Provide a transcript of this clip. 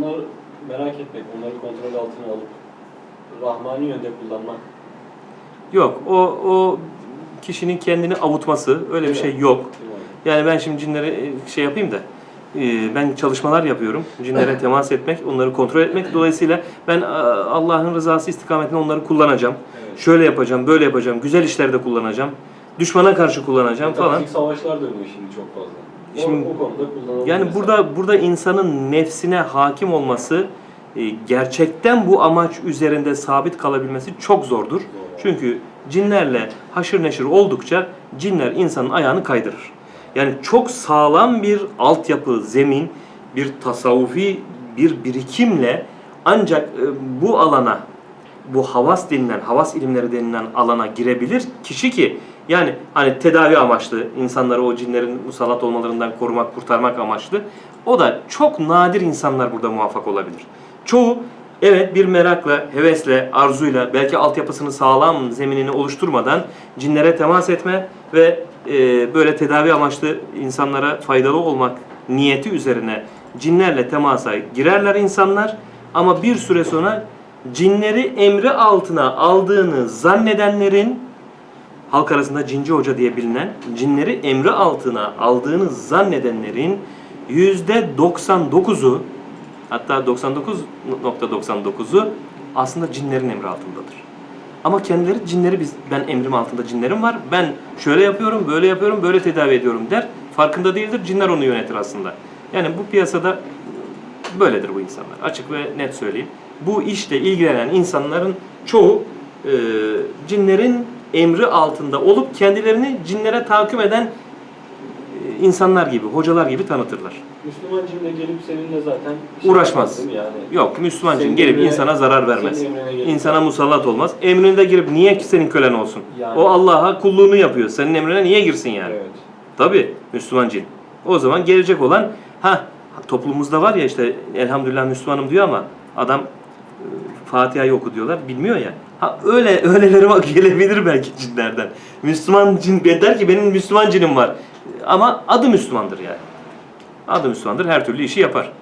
Bunları merak etmek, onları kontrol altına alıp rahmani yönde kullanmak. Yok, o, o kişinin kendini avutması, öyle bir şey yok. Yani ben şimdi cinlere e, şey yapayım da, e, ben çalışmalar yapıyorum. Cinlere temas etmek, onları kontrol etmek. Dolayısıyla ben Allah'ın rızası istikametinde onları kullanacağım. Evet. Şöyle yapacağım, böyle yapacağım, güzel işlerde kullanacağım. Düşmana karşı kullanacağım falan. Metafizik savaşlar dönüyor şimdi çok fazla. Şimdi- o konuda kullanılıyor. Yani burada burada insanın nefsine hakim olması, e, gerçekten bu amaç üzerinde sabit kalabilmesi çok zordur. Çünkü cinlerle haşır neşir oldukça cinler insanın ayağını kaydırır. Yani çok sağlam bir altyapı, zemin, bir tasavvufi bir birikimle ancak e, bu alana, bu havas denilen, havas ilimleri denilen alana girebilir kişi ki yani hani tedavi amaçlı, insanları o cinlerin musallat olmalarından korumak, kurtarmak amaçlı. O da çok nadir insanlar burada muvaffak olabilir. Çoğu evet bir merakla, hevesle, arzuyla, belki altyapısını sağlam zeminini oluşturmadan cinlere temas etme ve e, böyle tedavi amaçlı insanlara faydalı olmak niyeti üzerine cinlerle temasa girerler insanlar. Ama bir süre sonra cinleri emri altına aldığını zannedenlerin halk arasında cinci hoca diye bilinen cinleri emri altına aldığını zannedenlerin yüzde 99'u hatta 99.99'u aslında cinlerin emri altındadır. Ama kendileri cinleri biz ben emrim altında cinlerim var. Ben şöyle yapıyorum, böyle yapıyorum, böyle tedavi ediyorum der. Farkında değildir. Cinler onu yönetir aslında. Yani bu piyasada böyledir bu insanlar. Açık ve net söyleyeyim. Bu işle ilgilenen insanların çoğu e, cinlerin emri altında olup kendilerini cinlere tahakküm eden e, insanlar gibi, hocalar gibi tanıtırlar. Müslüman cinle gelip seninle zaten şey Uğraşmaz. yani. Yok, Müslüman cin gelip emrine- insana zarar vermez. emrine İnsana musallat olmaz. Emrinde girip niye ki senin kölen olsun? Yani. O Allah'a kulluğunu yapıyor. Senin emrine niye girsin yani? Evet. Tabi Müslüman cin. O zaman gelecek olan ha toplumumuzda var ya işte elhamdülillah Müslümanım diyor ama adam Fatiha'yı oku diyorlar bilmiyor ya. Ha öyle öyleleri bak gelebilir belki cinlerden. Müslüman cin der ki benim Müslüman cinim var. Ama adı Müslümandır yani. Adı Müslümandır her türlü işi yapar.